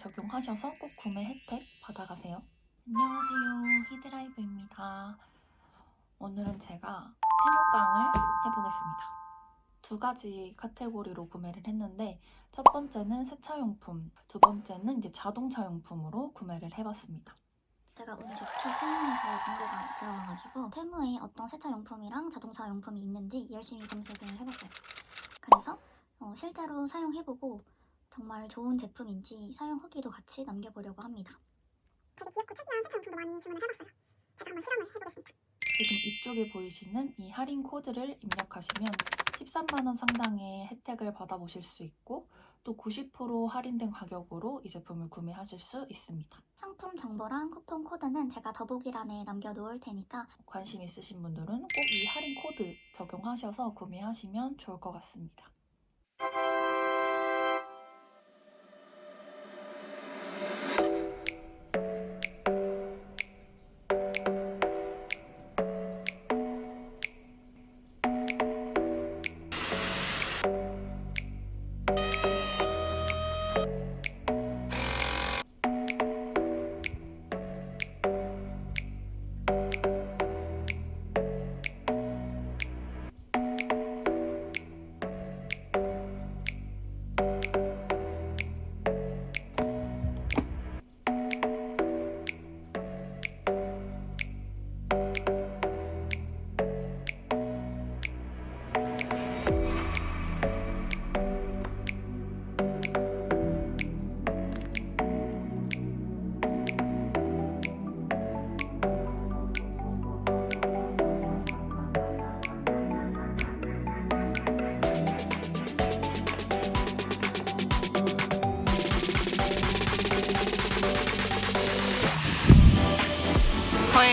적용하셔서 꼭 구매 혜택 받아가세요. 안녕하세요. 히드라이브입니다. 오늘은 제가 태무깡을 해보겠습니다. 두 가지 카테고리로 구매를 했는데 첫 번째는 세차용품, 두 번째는 이제 자동차용품으로 구매를 해봤습니다. 제가 운이 좋게 테무에서 광고가 들어와가지고 테무에 어떤 세차용품이랑 자동차 용품이 있는지 열심히 검색을 해봤어요. 그래서 어, 실제로 사용해보고 정말 좋은 제품인지 사용 후기도 같이 남겨보려고 합니다. 되게 귀엽고 특이한 세차용품도 많이 주문을 해봤어요. 제가 한번 실험을 해보겠습니다. 지금 이쪽에 보이시는 이 할인 코드를 입력하시면 13만원 상당의 혜택을 받아보실 수 있고 또 90% 할인된 가격으로 이 제품을 구매하실 수 있습니다. 상품 정보랑 쿠폰 코드는 제가 더보기란에 남겨놓을 테니까 관심 있으신 분들은 꼭 이 할인 코드 적용하셔서 구매하시면 좋을 것 같습니다.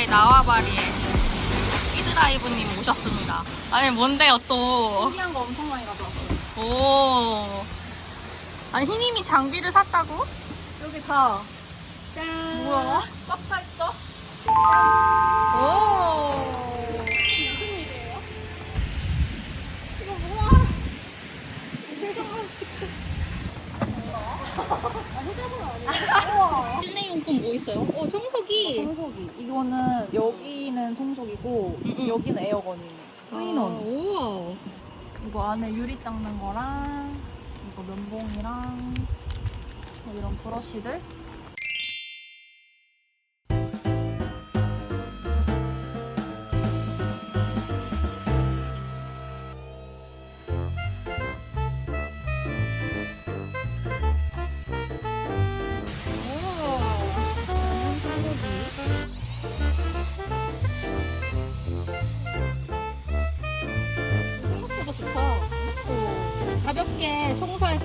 나와바리의 히드라이브님 모셨습니다. 아니 뭔데요 또? 신기한 거 엄청 많이 가져왔어요. 오. 아니 희님이 장비를 샀다고? 여기 다 짠. 뭐야? 꽉차 있죠? 오. 실내 용품 뭐 있어요? 어 청소기. 청소기. 이거는 여기는 청소기고 음, 음. 여기는 에어건이에요. 아, 트윈원. 우와. 이거 안에 유리 닦는 거랑 이거 면봉이랑 뭐 이런 브러쉬들.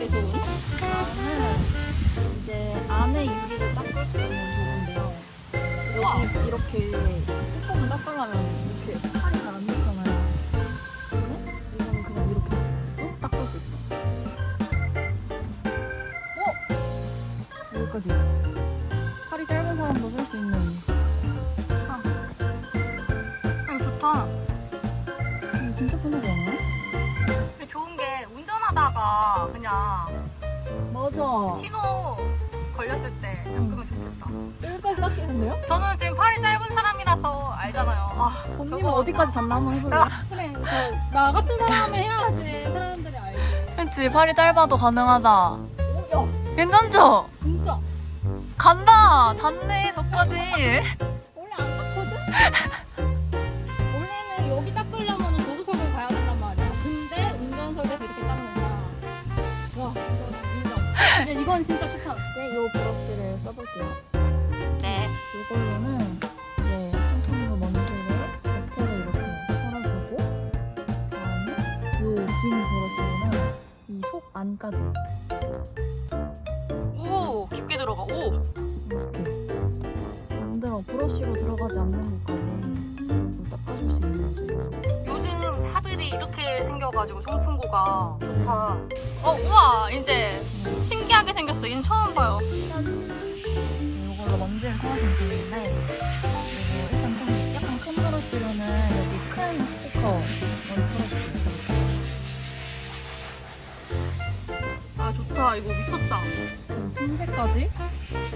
때 좋은. 나는 이제 안에 유리를 닦을 수 있는. 우와. 여기 이렇게 뚜껑을 닦으려면 이렇게 팔이 잘안 되잖아요. 근데 이거는 그냥 이렇게 쑥 닦을 수 있어. 오! 여기까지. 맞아. 신호 걸렸을 때 닦으면 좋겠다. 여기까지 닦이는데요? 저는 지금 팔이 짧은 사람이라서 알잖아요. 아, 언니는 저거- 어디까지 닿나 한번 해볼래? 그래, 저, 나 같은 사람이 해야지 사람들이 알지. 그치 팔이 짧아도 가능하다 괜찮죠? 진짜. 간다 닿네 저까지 근데 이건 진짜 추천. 이제 이 브러쉬를 써볼게요. 네. 이걸로는 이제 손톱으로 먼지를 겉으로 이렇게 털어주고 그다음에 이긴 브러쉬로는 이 속 안까지 오, 깊게 들어가. 오. 이렇게 만들어 브러쉬로 들어가지 않는 곳까지 이걸 닦아줄 수 있는 거죠. 요즘 차들이 이렇게 생겨가지고 송풍구가 좋다. 어, 우와, 이제 신기하게 생겼어. 얘는 처음 봐요. 이걸로 먼지를 털어주면 되는데 이거 일단 좀 약간 큰 브러쉬로는 여기 큰 스티커 먼지 털어줄게요. 아, 좋다. 이거 미쳤다. 틈새까지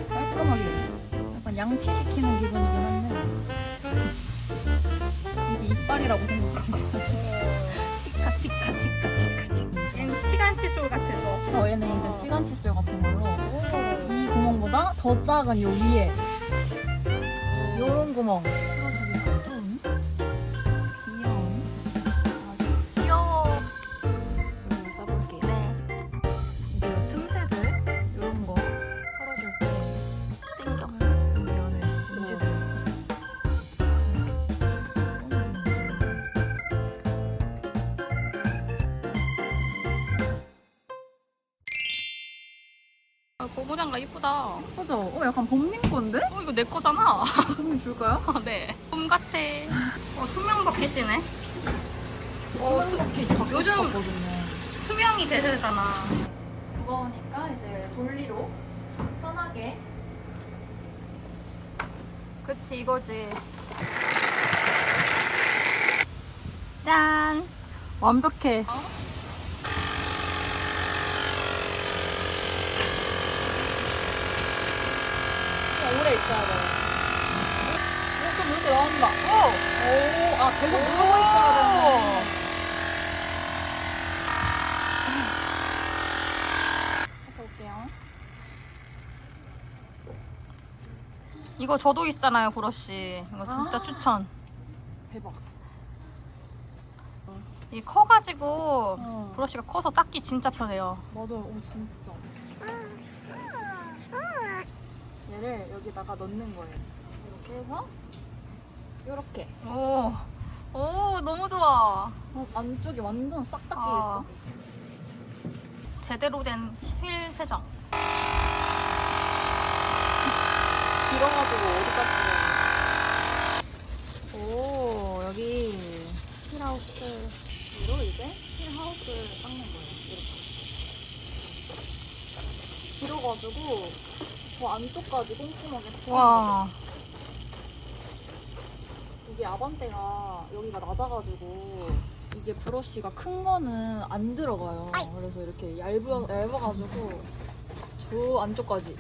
깔끔하게 약간 양치시키는 기분이긴 한데 이게 이빨이라고 생각한 거 치카 치카 치카 치카 치카 얘는 시간 칫솔 같은 거. 어, 얘는 이제 찌간 칫솔 같은 걸로 이 구멍보다 더 작은 요 위에 요런 구멍 아, 고무장갑 이쁘다. 어 맞아 어 약간 봄님 건데? 이거 내 거잖아. 봄님 줄까요? 아, 네. 봄 같아. 어 투명 버킷이네. 어 투- 요즘 거든요 투명이 대세잖아. 무거우니까 이제 돌리로 편하게 그치 이거지. 짠. 완벽해. 오래 있어야 돼. 어, 좀 이렇게 나온다. 오! 오, 아, 계속 누워 있어야 되네. 갔다 올게요. 이거 저도 있잖아요 브러쉬. 이거 진짜 아. 추천. 대박. 이 커가지고 어. 브러쉬가 커서 닦기 진짜 편해요. 맞아, 오, 진짜. 얘를 여기다가 넣는 거예요. 이렇게 해서, 이렇게. 오, 오 너무 좋아. 어, 안쪽이 완전 싹 닦이겠죠? 아. 제대로 된 휠 세정. 길어가지고 어디까지. 오, 여기 힐하우스로 이제 힐하우스를 닦는 거예요. 이렇게. 길어가지고 저 안쪽까지 꼼꼼하게. 와, 이게 아반떼가 여기가 낮아가지고 이게 브러쉬가 큰 거는 안 들어가요. 그래서 이렇게 얇아, 얇아가지고 저 안쪽까지.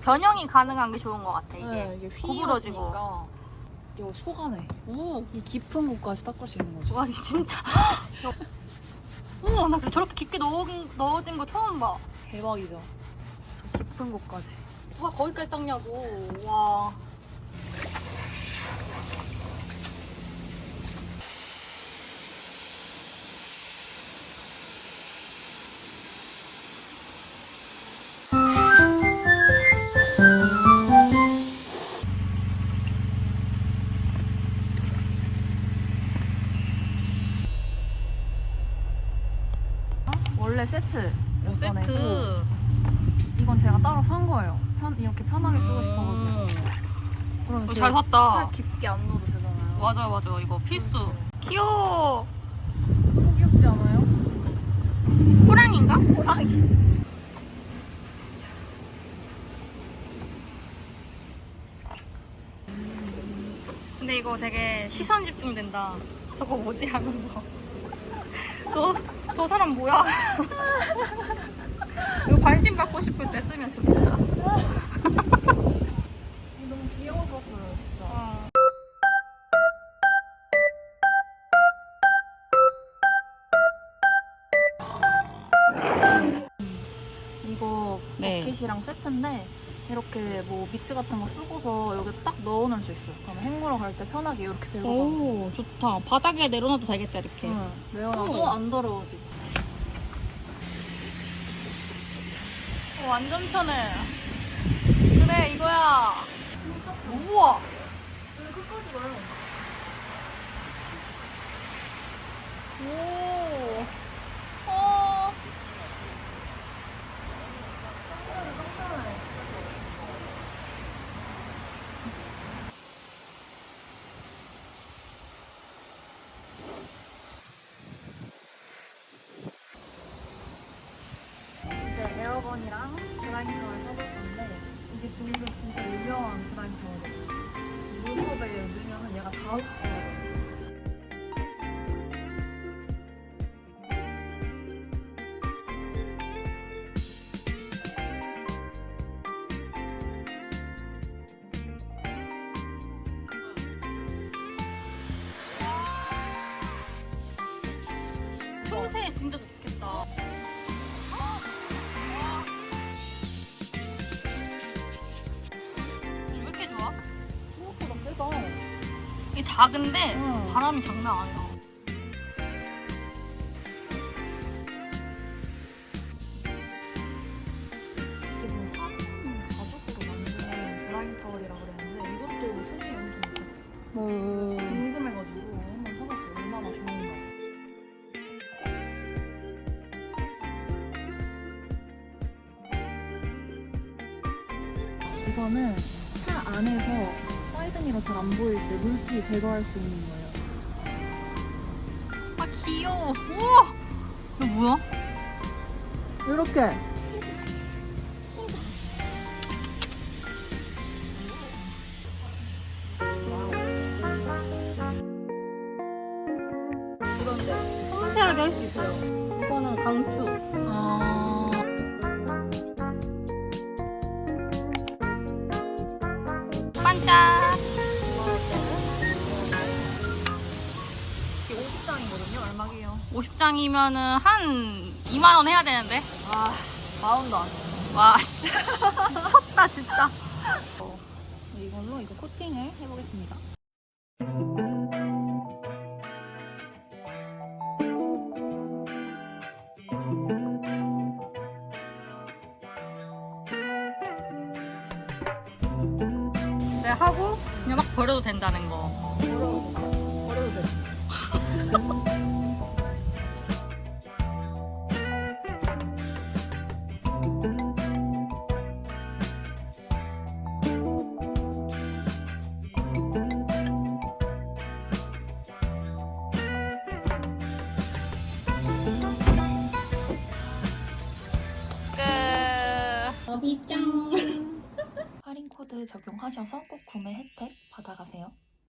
변형이 가능한 게 좋은 것 같아 이게. 네, 이게 구부러지고. 휘어지니까 요 속안에 오, 이 깊은 곳까지 닦을 수 있는 거죠. 와 진짜. 어머 나 저렇게 깊게 넣어, 넣어진 거 처음 봐. 대박이죠. 저 깊은 곳까지. 누가 거기까지 닦냐고. 와. 원래 세트. 세트. 이건 제가 따로 산 거예요. 편 이렇게 편하게 쓰고 싶어가지고. 그럼 어, 이렇게 잘 샀다. 팔 깊게 안 넣어도 되잖아요. 맞아 맞아 이거 필수. 귀여워. 너무 귀엽지 않아요? 호랑인가? 호랑이. 근데 이거 되게 시선 집중된다. 저거 뭐지 하는 거. 저, 저 사람 뭐야? 이거 관심 받고 싶을 때 쓰면 좋겠다. 너무 귀여워서 써요, 진짜. 어. 이거 네. 버킷이랑 세트인데 이렇게 뭐 미트 같은 거 쓰고서 여기 딱 넣어놓을 수 있어요. 그러면 헹구러 갈 때 편하게 이렇게 들고 가면 돼요. 오, 좋다. 바닥에 내려놔도 되겠다, 이렇게. 응, 내려놔도 오. 안 더러워지고. 어, 완전 편해. 그래, 이거야. 우와. 오. 자세 진짜 좋겠다. 왜 이렇게 좋아? 생각보다 세다. 이게 작은데 응. 바람이 장난 아니야. 이거는 차 안에서 사이드미러 잘 안 보일 때 물기 제거할 수 있는 거예요. 아 귀여워. 우와. 이거 뭐야? 이렇게 그런데 섬세하게 할 수 있어요. 이거는 강추. 어. 50장이면은 한 2만 원 해야 되는데. 아, 마운드 안 해. 와 씨. 미쳤다 진짜. 이걸로 이제 코팅을 해보겠습니다. 네 하고 그냥 막 버려도 된다는 거. 할인 코드 적용하셔서 꼭